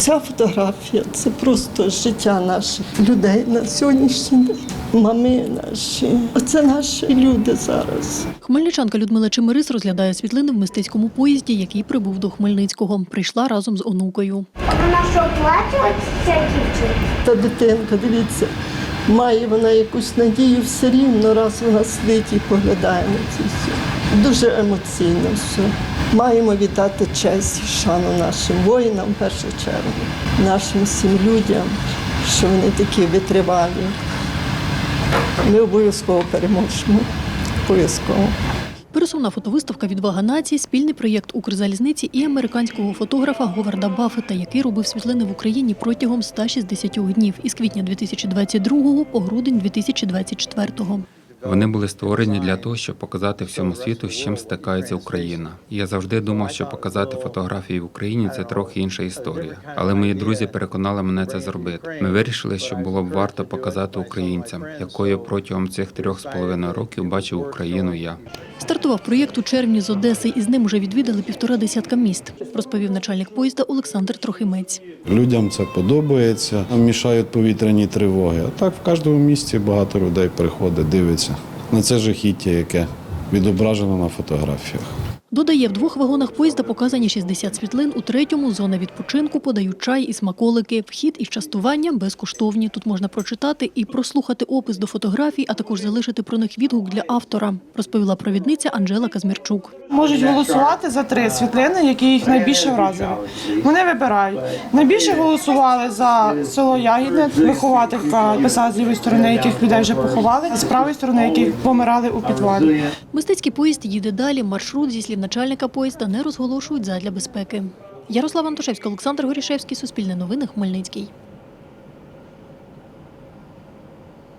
Ця фотографія це просто життя наших людей на сьогоднішній день. Мами наші. Оце наші люди зараз. Хмельничанка Людмила Чемерис розглядає світлини в мистецькому поїзді, який прибув до Хмельницького. Прийшла разом з онукою. Вона що плаче, ця дівчинка? Та дитинка, дивіться, має вона якусь надію все рівно, раз вона сидить і поглядає на це все. Дуже емоційно все. Маємо віддати честь і шану нашим воїнам в першу чергу, нашим всім людям, що вони такі витривалі. Ми обов'язково переможемо. Обов'язково. Пересувна фотовиставка Відвага нації спільний проєкт Укрзалізниці і американського фотографа Говарда Баффета, який робив світлини в Україні протягом 160 днів із квітня 2022 по грудень 2024. Вони були створені для того, щоб показати всьому світу, з чим стикається Україна. Я завжди думав, що показати фотографії в Україні це трохи інша історія. Але мої друзі переконали мене це зробити. Ми вирішили, що було б варто показати українцям, якою протягом цих трьох з половиною років бачив Україну я. Стартував проєкт у червні з Одеси, і з ним уже відвідали півтора десятка міст, розповів начальник поїзда Олександр Трохимець. Людям це подобається, мішають повітряні тривоги. А так в кожному місті багато людей приходить, дивиться на це жахіття, яке відображено на фотографіях. Додає, в двох вагонах поїзда показані 60 світлин, у третьому зона відпочинку подають чай і смаколики. Вхід із частуванням безкоштовні. Тут можна прочитати і прослухати опис до фотографій, а також залишити про них відгук для автора, розповіла провідниця Анжела Казмірчук. можуть голосувати за три світлини, які їх найбільше вразили. Вони вибирають. Найбільше голосували за село Ягідне, вихователька писала з лівої сторони, яких людей вже поховали, з правої сторони, яких помирали у підвалі. Мистецький поїзд їде далі. Маршрут зі слів начальника поїзда не розголошують задля безпеки. Ярослав Антошевський, Олександр Горішевський, Суспільне новини, Хмельницький.